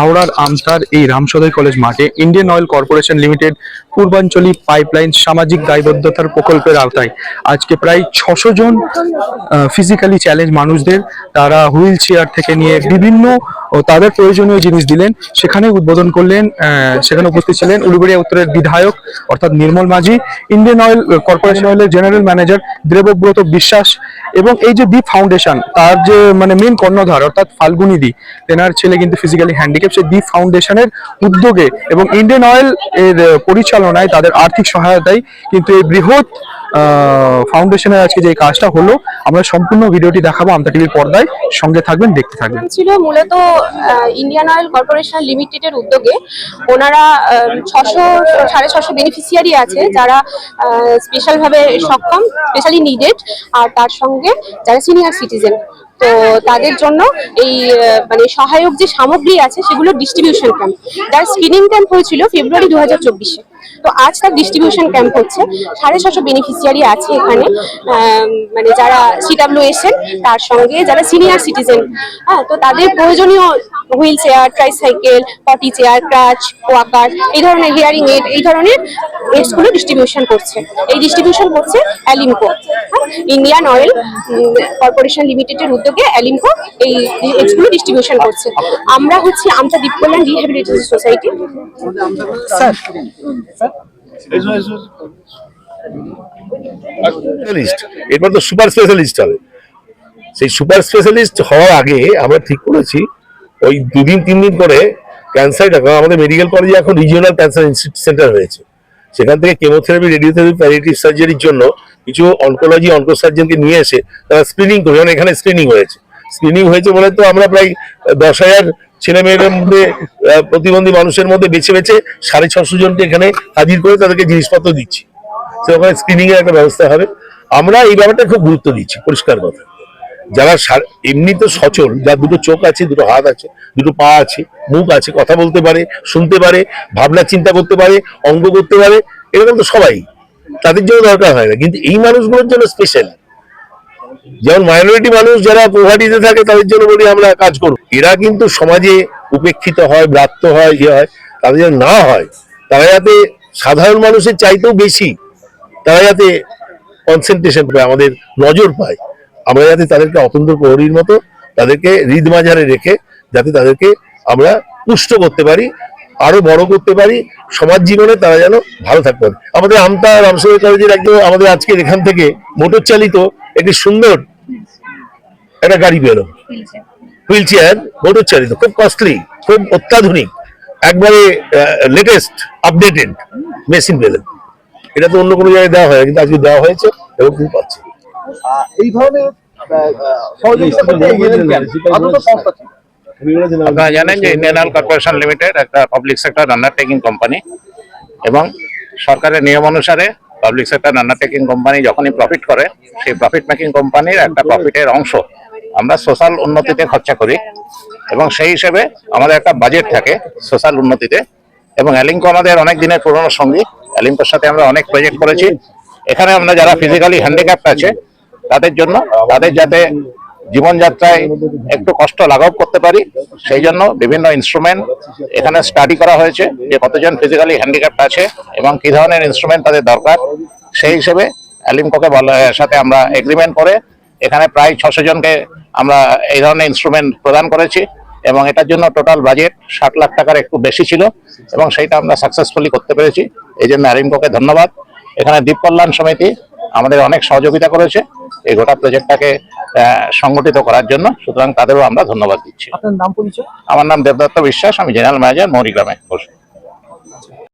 হাওড়ার আমতার এই রামসদয় কলেজ মাঠে ইন্ডিয়ান অয়েল কর্পোরেশন লিমিটেড পূর্বাঞ্চলী পাইপলাইন সামাজিক দায়বদ্ধতার প্রকল্পের আওতায়। আজকে প্রায় ছশো জন ফিজিক্যালি চ্যালেঞ্জ মানুষদের তারা হুইল চেয়ার থেকে নিয়ে বিভিন্ন তাদের প্রয়োজনীয় জিনিস দিলেন। সেখানে উদ্বোধন করলেন সেখানে উপস্থিত ছিলেন উলুবেড়িয়া উত্তরের বিধায়ক অর্থাৎ Nirmal Majhi, Indian Oil Corporation অয়েলের জেনারেল ম্যানেজার দেবব্রত বিশ্বাস এবং এই যে দ্বীপ ফাউন্ডেশন তার যে মানে মেন কর্ণধার অর্থাৎ ফাল্গুনি দি, তেনার ছেলে কিন্তু ফিজিক্যালি হ্যান্ডিক্যাপ সেই দ্বীপ ফাউন্ডেশনের উদ্যোগে এবং ইন্ডিয়ান অয়েল এর পরিচালনায় তাদের আর্থিক সহায়তায় কিন্তু এই বৃহৎ ফাউন্ডেশনের আজকে যে কাজটা হলো, আমরা সম্পূর্ণ ভিডিওটি দেখাবো আমতা টিভির পর্দায়। সঙ্গে থাকবেন, দেখতে থাকবেন। ছিল মূলত ইন্ডিয়ান অয়েল কর্পোরেশন লিমিটেডের উদ্যোগে। ওনারা ছশো, সাড়ে ছশো বেনিফিসিয়ারি আছে যারা স্পেশাল ভাবে সক্ষম স্পেশালি নিডেড আর তার সঙ্গে যারা সিনিয়র সিটিজেন তো তাদের জন্য এই মানে সহায়ক যে সামগ্রী আছে সেগুলো ডিস্ট্রিবিউশন ক্যাম্প তার স্ক্রিনিং ক্যাম্প হয়েছিল ফেব্রুয়ারি দু হাজার চব্বিশে। তো আজ তার ডিস্ট্রিবিউশন ক্যাম্প হচ্ছে। সাড়ে ছশো বেনিফিসিয়ারি আছে এখানে। মানে যারা সিডাব্লিউ এসেন তার সঙ্গে যারা সিনিয়র সিটিজেন হ্যাঁ তো তাদের প্রয়োজনীয় wheelchair tricycle potty chair crutch walker এই ধরনের হিয়ারিং এড এই ধরনের aids গুলো ডিস্ট্রিবিউশন করছে। এই ডিস্ট্রিবিউশন করছে অ্যালিমকো ইন্ডিয়ান অয়েল কর্পোরেশন লিমিটেডের উদ্যোগে অ্যালিমকো এই aids গুলো ডিস্ট্রিবিউশন করছে। আমরা হচ্ছে আমতা দ্বীপ কল্যাণ রিহ্যাবিলিটেশন সোসাইটি স্যার এরপর তো সুপার স্পেশালিস্ট হবে। সেই সুপার স্পেশালিস্ট হওয়ার আগে আমরা ঠিক করেছি, ওই দুদিন তিন দিন করে ক্যান্সারটা কারণ আমাদের মেডিকেল কলেজে এখন রিজিওনাল ক্যান্সার সেন্টার হয়েছে। সেখান থেকে কেমোথেরাপি রেডিওথেরাপি প্যারিটিভ সার্জারির জন্য কিছু অনকোলজি অনকোসার্জনকে নিয়ে এসে তারা স্ক্রিনিং করে যেমন এখানে স্ক্রিনিং হয়েছে। স্ক্রিনিং হয়েছে বলে তো আমরা প্রায় দশ হাজার ছেলে মেয়েদের মধ্যে প্রতিবন্ধী মানুষের মধ্যে বেছে বেছে সাড়ে ছশো জনকে এখানে হাজির করে তাদেরকে জিনিসপত্র দিচ্ছি। তো ওখানে স্ক্রিনিং এর একটা ব্যবস্থা হবে। আমরা এই ব্যাপারটা খুব গুরুত্ব দিচ্ছি, পরিষ্কার কথা। যারা সা- এমনি তো সচল, যার দুটো চোখ আছে, দুটো হাত আছে, দুটো পা আছে, মুখ আছে, কথা বলতে পারে, শুনতে পারে, ভাবনা চিন্তা করতে পারে অঙ্গ করতে পারে, এরকম তো সবাই। তাদের জন্য দরকার হয় না। কিন্তু এই মানুষগুলোর জন্য স্পেশাল যেমন মাইনরিটি মানুষ যারা পোভার্টিতে থাকে, তাদের জন্য বলি আমরা কাজ করব। এরা কিন্তু সমাজে উপেক্ষিত হয়, ব্রাত্য হয় ইয়ে হয়, তাদের যেন না হয়, তারা যাতে সাধারণ মানুষের চাইতেও বেশি, তারা যাতে কনসেন্ট্রেশন পায়, আমাদের নজর পায়। আমরা যাতে তাদেরকে অতন্ত্র প্রহরীর মতো, তাদেরকে হৃদ মাঝারে রেখে, যাতে তাদেরকে আমরা পুষ্ট করতে পারি। আরও বড় করতে পারি, সমাজ জীবনে তারা যেন ভালো থাকতে পারে। আমাদের আমতা রামসর কলেজের একদম আমাদের আজকে এখান থেকে মোটর চালিত একটি সুন্দর একটা গাড়ি বেরো হুইল চেয়ার, মোটর চালিত, খুব কস্টলি খুব অত্যাধুনিক, একবারে লেটেস্ট আপডেটেড মেশিন পেলেন এটা তো অন্য কোনো জায়গায় দেওয়া হয় কিন্তু আজকে দেওয়া হয়েছে এবং খুব পাচ্ছে এই ধরনের সহযোগিতা আপনারা জানেন যে ইন্ডিয়ান অয়েল কর্পোরেশন লিমিটেড, একটা পাবলিক সেক্টর আন্ডারটেকিং কোম্পানি এবং সরকারের নিয়ম অনুসারে পাবলিক সেক্টর আন্ডারটেকিং কোম্পানি যখনই প্রফিট করে, সেই প্রফিট মেকিং কোম্পানির একটা প্রফিটের অংশ আমরা সোশ্যাল উন্নতিতে খরচা করি এবং সেই হিসেবে আমাদের একটা বাজেট থাকে সোশ্যাল উন্নতিতে এবং অ্যালিঙ্কো আমাদের অনেক দিনের পুরনো সঙ্গী। অ্যালিঙ্কোর সাথে আমরা অনেক প্রজেক্ট করেছি। এখানে আমরা যারা ফিজিক্যালি হ্যান্ডিক্যাপ্ট আছে, তাদের জন্য, তাদের যাতে জীবনযাত্রায় একটু কষ্ট লাঘব করতে পারি। সেই জন্য বিভিন্ন ইনস্ট্রুমেন্ট এখানে স্টাডি করা হয়েছে যে কতজন ফিজিক্যালি হ্যান্ডিক্যাপ্ট আছে এবং কি ধরনের ইনস্ট্রুমেন্ট তাদের দরকার। সেই হিসেবে অ্যালিমকোকে সাথে আমরা এগ্রিমেন্ট করে এখানে প্রায় ছশো জনকে আমরা এই ধরনের ইনস্ট্রুমেন্ট প্রদান করেছি এবং এটার জন্য টোটাল বাজেট ষাট লাখ টাকার একটু বেশি ছিল এবং সেইটা আমরা সাকসেসফুলি করতে পেরেছি। এই জন্য অ্যালিমকোকে ধন্যবাদ। এখানে দ্বীপ কল্যাণ সমিতি আমাদের অনেক সহযোগিতা করেছে এই গোটা প্রজেক্টটাকে আহ, সংগঠিত করার জন্য। সুতরাং তাদেরও আমরা ধন্যবাদ দিচ্ছি। আপনার নাম পরিচয়? আমার নাম দেবদত্ত বিশ্বাস আমি জেনারেল ম্যানেজার মৌরিগ্রামে বসে।